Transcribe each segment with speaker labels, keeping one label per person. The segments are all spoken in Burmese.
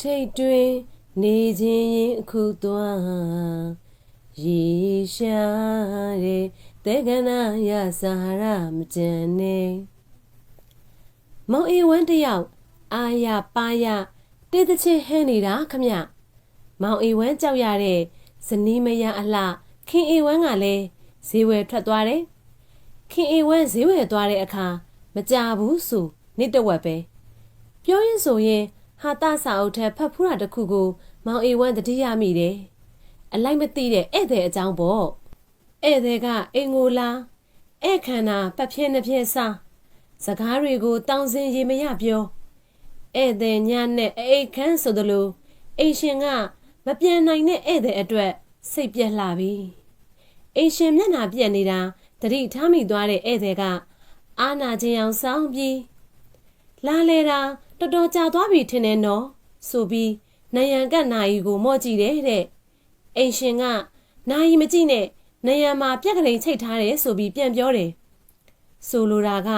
Speaker 1: ထိတ်တွင်နေခြင်းရင်အခုသွားရေရှာတဲ့တေကနာရစာရမကြံနေမောင်အေဝမ်းတယောက်အာရပါရတေးသချင်းဟဲနေတာခမမောင်အေဝမ်းကြောက်ရတဲ့ဇနီးမယားအလှခင်အေဝမ်းကလည်းဈေးဝယ်ထွက်သွားတယ်ခင်အေဝမ်းဈေးဝယ်သွားတဲ့အခါမကြဘူးဆိုနေ့တဝက်ပဲပြောရင်ဆိုရင် ဟာတစာအုပ်ထက်ဖတ်ဖူးတာတစ်ခုကိုမောင်အေဝမ်းတတိယမိတယ်အလိုက်မသိတဲ့ဧည့်သည်အကြောင်းပေါ့ဧည့်သည်ကအင်ကိုလာဧည့်ခန္ဓာပတ်ဖြဲနှစ်ဖြဲစားစကားတွေကိုတောင်းစင်ရေမရပြောဧည့်သည်ညနဲ့အိတ်ခမ်းဆိုသလိုအိမ်ရှင်ကမပြန်နိုင်တဲ့ဧည့်သည်အတွက်စိတ်ပြက်လာပြီအိမ်ရှင်မျက်နှာပြက်နေတာတတိထားမိသွားတဲ့ဧည့်သည်ကအာနာခြင်းအောင်စောင်းပြီးလာလေတာ တော်တော်ကြာသွားပြီထင်တယ်နော်ဆိုပြီးနယံကတ်နာယီကိုမော့ကြည့်တယ်တဲ့အိမ်ရှင်ကနာယီမကြည့်နဲ့နယံမှာပြက်ကလေးချိတ်ထားတယ်ဆိုပြီးပြန်ပြောတယ်ဆိုလိုတာက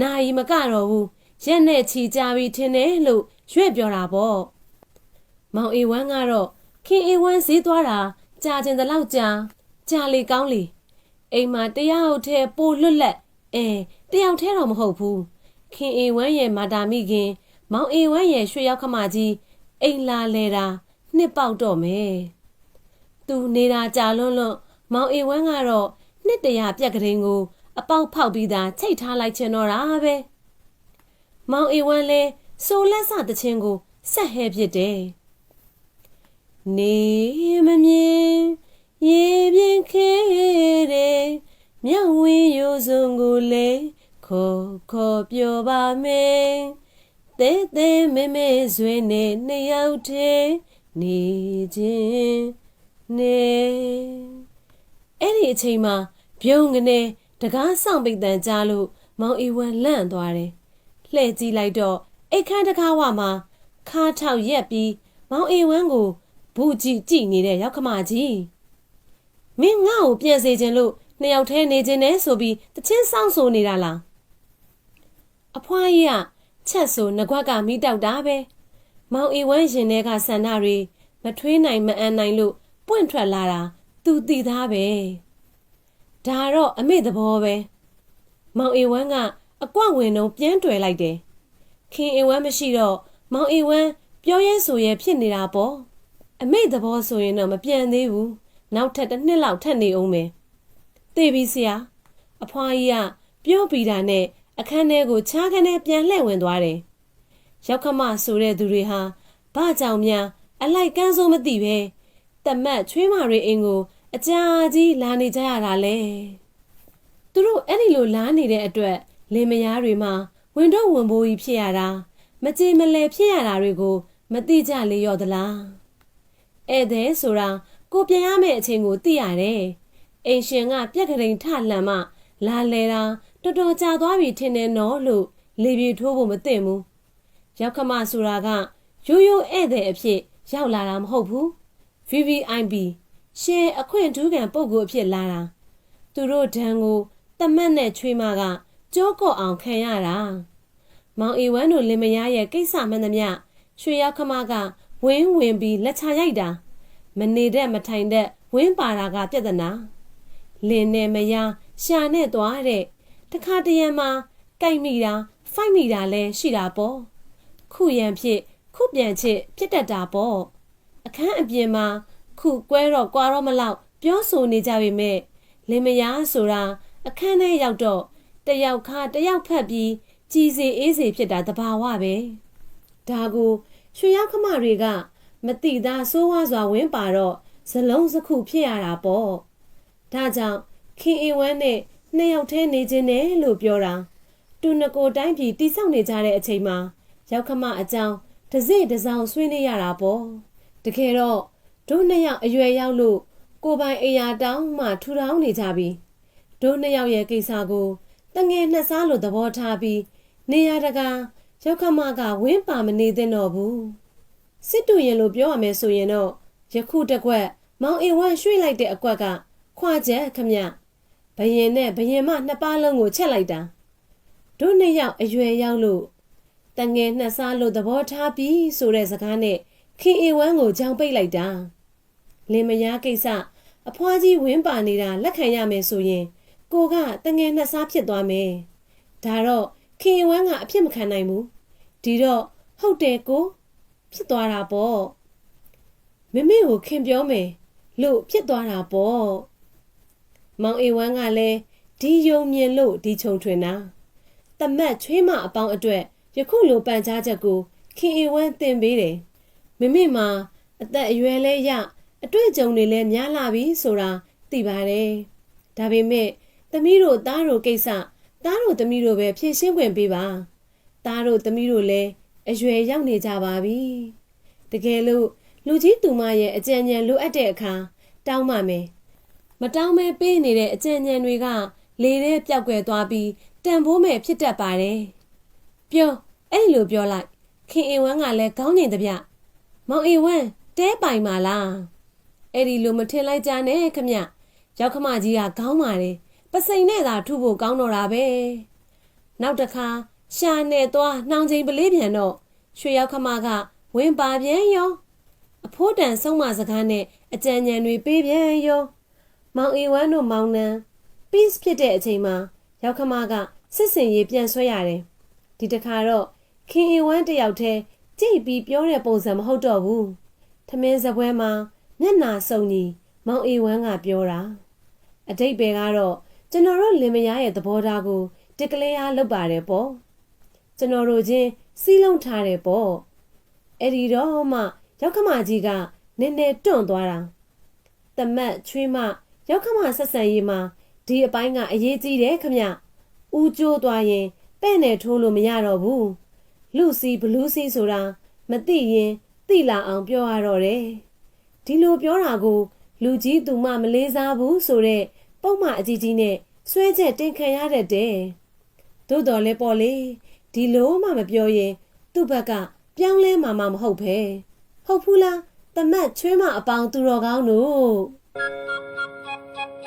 Speaker 1: နာယီမကတော့ဘူးရက်နဲ့ချီကြပြီထင်တယ်လို့ရွေ့ပြောတာပေါ့မောင်အေဝမ်းကတော့ခင်အေဝမ်းဈေးသွားတာကြာကျင်တလောက်ကြာကြာလေကောင်းလေအိမ်မှာတရားဟုတ်တဲ့ပိုလွတ်လက်အဲတယောက်တည်းတော့မဟုတ်ဘူးခင်အေဝမ်းရဲ့မာတာမိခင် မောင်အေဝမ်းရဲ့ရွှေရောက်ခမကြီးအိမ်လာလဲတာနှစ်ပေါက်တော့မယ်သူနေတာကြာလွန်းလွန်းမောင်အေဝမ်းကတော့နှစ်တရာပြက်ကလေးကို အပေါက်ဖောက်ပြီးသားချိတ်ထားလိုက်ချင်တော့တာပဲမောင်အေဝမ်းလဲဆိုလက်စတချင်းကိုဆက်ဟဲဖြစ်တယ်နေမမြင်ရေပြင်းခဲတဲ့မြောင်ဝင်းရိုးစုံကိုလေခေါ်ခေါ်ပြောပါမယ် တဲတဲမဲမဲဆွေနဲ့နှစ်ယောက်တည်းနေခြင်းနေအဲ့ဒီအချိန်မှာပြုံးကနေတကားဆောင်ပိတ်တန်ကြားလို့မောင်အီဝမ်လန့်သွားတယ်လှည့်ကြည့်လိုက်တော့အိတ်ခမ်းတကားဝမှာခါထောက်ရက်ပြီးမောင်အီဝမ်ကိုဘူးကြည့်ကြည့်နေတဲ့ရောက်ခမကြီးမင်းငါ့ကိုပြန်စေခြင်းလို့နှစ်ယောက်တည်းနေခြင်းနဲ့ဆိုပြီးတချင်းစောင့်ဆိုနေတာလားအဖွားကြီးက ချက်ဆိုငကွက်ကမိတောက်တာပဲမောင်အီဝမ်းရင်ထဲကဆန္ဒတွေမထွေးနိုင်မအန်နိုင်လို့ပွင့်ထွက်လာတာသူတည်သားပဲဒါတော့အမေသဘောပဲမောင်အီဝမ်းကအကွက်ဝင်တော့ပြန်တွေ့လိုက်တယ်ခင်အီဝမ်းမရှိတော့မောင်အီဝမ်းပြောရဲဆိုရဲဖြစ်နေတာပေါ့အမေသဘောဆိုရင်တော့မပြန်သေးဘူးနောက်ထပ်တစ်နှစ်လောက်ထပ်နေအောင်မယ်သိပြီဆရာအဖွားကြီးကပြောပြီးတာနဲ့ အခန်းထဲကိုခြားခနဲ့ပြန်လှည့်ဝင်သွားတယ်ရောက်ခမဆိုတဲ့သူတွေဟာဘာကြောင့်များအလိုက်ကန်းစိုးမသိပဲတမတ်ချွေးမာတွေအင်းကိုအကြာကြီးလာနေကြရတာလေသူတို့အဲ့ဒီလိုလာနေတဲ့အတွက်လင်မယားတွေမှာဝင်တော့ဝင်ပိုးကြီးဖြစ်ရတာမကြေမလဲဖြစ်ရတာတွေကို မသိကြလေရော့သလားဧည့်သည်ဆိုတာကိုပြန်ရမယ့်အချိန်ကိုသိရတယ်အိမ်ရှင်ကပြက်ကလေးထလှန်မှလာလဲတာ တော်တော်ကြာသွားပြီထင်တယ်နော်လို့လေပြေထိုးဖို့မသိဘူးရောက်ခမဆိုတာကရိုးရိုးဧည့်သည်အဖြစ်ရောက်လာတာမဟုတ်ဘူး VVIP ရှယ်အခွင့်ထူးခံပုံကိုအဖြစ်လာတာသူတို့ဒဏ်ကိုတမတ်နဲ့ချွေးမကကြောကော့အောင်ခံရတာမောင်အေဝမ်းတို့လင်မယားရဲ့ကိစ္စမှန်သမျှရွှေရောက်ခမကဝင်းဝင်ပြီးလက်ချရိုက်တာမနေတဲ့မထိုင်တဲ့ဝင်းပါတာကပြဿနာလင်းနဲ့မယားရှာနဲ့သွားတဲ့ တခါတရံမှာကြိုက်မိတာဖိုက်မိတာလဲရှိတာပေါ့ခုရန်ဖြစ်ခုပြန်ချစ်ဖြစ်တတ်တာပေါ့အခန်းအပြင်မှာခုကွဲတော့ကွာတော့မလောက်ပြောဆိုနေကြပေမဲ့လင်မယားဆိုတာအခန်းထဲရောက်တော့တယောက်ခါတယောက်ဖက်ပြီးကြည်စီအေးစီဖြစ်တာတဘာဝပဲဒါကိုရွှေရောက်ခမတွေကမတိသားစိုးဝါစွာဝင်းပါတော့ဇလုံးစခုဖြစ်ရတာပေါ့ဒါကြောင့်ခင်အေဝမ်းနဲ့ နှစ်ယောက်တည်းနေခြင်းနဲ့လို့ပြောတာတူနကိုတိုင်းပြည်တိဆောက်နေကြတဲ့အချိန်မှာရောက်ခမအကြောင်းတစိတစောင်းဆွေးနေရတာပေါ့တကယ်တော့တို့နှစ်ယောက်အရွယ်ရောက်လို့ကိုပိုင်အိယာတောင်းမှထူထောင်နေကြပြီတို့နှစ်ယောက်ရဲ့ကိစ္စကိုတငယ်နှစ်စားလို့သဘောထားပြီးနေရတကာရောက်ခမကဝင်းပါမနေသင့်တော့ဘူးစစ်တူရင်လို့ပြောရမယ်ဆိုရင်တော့ယခုတစ်ကွက်မောင်အေဝမ်းရွှေ့လိုက်တဲ့အကွက်ကခွာချက်ခမ ဘယင်နဲ့ဘယင်မနှစ်ပါးလုံးကိုချက်လိုက်တာတို့နှစ်ယောက်အရွယ်ရောက်လို့တငယ်နှစ်စားလို့သဘောထားပြီးဆိုတဲ့စကားနဲ့ခင်အေဝမ်းကိုကြောင်ပိတ်လိုက်တာလင်မယားကိစ္စအဖွားကြီးဝင်းပါနေတာလက်ခံရမယ်ဆိုရင် ကိုကတငယ်နှစ်စားဖြစ်သွားမယ်ဒါတော့ခင်အေဝမ်းကအဖြစ်မခံနိုင်ဘူးဒီတော့ဟုတ်တယ်ကိုဖြစ်သွားတာပေါ့မမေကိုခင်ပြောမယ်လို့ဖြစ်သွားတာပေါ့ မောင်အေဝမ်းကလည်းဒီယုံမြင်လို့ဒီခြုံထွင်တာတမတ်ချွေးမအပေါင်းအတွက်ယခုလိုပန်ကြားချက်ကိုခင်အေဝမ်းတင်ပေးတယ်မမေမှာအသက်အရွယ်လဲရအတွေ့အကြုံတွေလည်းများလာပြီဆိုတာသိပါတယ်ဒါပေမဲ့သမီးတို့သားတို့ကိစ္စသားတို့သမီးတို့ပဲဖြည့်ရှင်းခွင့်ပေးပါသားတို့သမီးတို့လည်းအရွယ်ရောက်နေကြပါပြီတကယ်လို့လူကြီးသူမရဲ့အကြံဉာဏ်လိုအပ်တဲ့အခါတောင်းပါမယ် မတောင်းမဲပေးနေတဲ့အကြံဉာဏ်တွေကလေထဲပျောက်ကွယ်သွားပြီးတန်ဖိုးမဲ့ဖြစ်တတ်ပါတယ်ပြောအဲ့လိုပြောလိုက်ခင်အေဝမ်းကလည်းခေါင်းငိန်တပြမောင်အေဝမ်းတဲပိုင်ပါလားအဲ့ဒီလိုမထင်လိုက်ကြနဲ့ခမရောက်ခမကြီးကခေါင်းပါတယ်ပစိန်နဲ့သာထုဖို့ကောင်းတော့တာပဲနောက်တစ်ခါရှာနဲ့သွားနှောင်ချိန်ပလေးပြန်တော့ရွှေရောက်ခမကဝင်ပါပြန်ရောအဖိုးတန်ဆုံးမစကားနဲ့အကြံဉာဏ်တွေပေးပြန်ရော မောင်အေဝမ်းတို့မောင်နှံ peace ဖြစ်တဲ့အချိန်မှာရောက်ခမကစစ်စင်ရေးပြန်ဆွဲရတယ်ဒီတခါတော့ခင်အေဝမ်းတယောက်တည်းကြိတ်ပြီးပြောတဲ့ပုံစံမဟုတ်တော့ဘူးထမင်းစပွဲမှာမျက်နာစုံကြီးမောင်အေဝမ်းကပြောတာအတိတ်ပဲကတော့ကျွန်တော်တို့လင်မယားရဲ့သဘောထားကိုတက်ကလေးအားလုပ်ပါတယ်ပေါ့ကျွန်တော်တို့ချင်းစီးလုံးထားတယ်ပေါ့အဲ့ဒီတော့မှရောက်ခမကြီးကနည်းနည်းတွန့်သွားတာတမတ်ချွေးမ ရောက်ခမဆက်ဆံရေးမှာဒီအပိုင်းကအရေးကြီးတယ်ခမဦးကျိုးသွားရင်ပဲ့နဲ့ထိုးလို့မရတော့ဘူးလူစီဘလူးစီဆိုတာမသိရင်သိလာအောင်ပြောရတော့တယ်ဒီလိုပြောတာကို လူကြီးသူမမလေးစားဘူးဆိုတဲ့ပုံမှန်အကြီးကြီးနဲ့ဆွဲချက်တင်ခံရတတ်တယ်သို့တော်လဲပေါ့လေဒီလိုမှမပြောရင် သူ့ဘက်ကပြောင်းလဲမှာမမဟုတ်ပဲဟုတ်ဘူးလားတမတ်ချွေးမအပေါင်းသူတော်ကောင်းတို့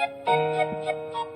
Speaker 1: Thank you.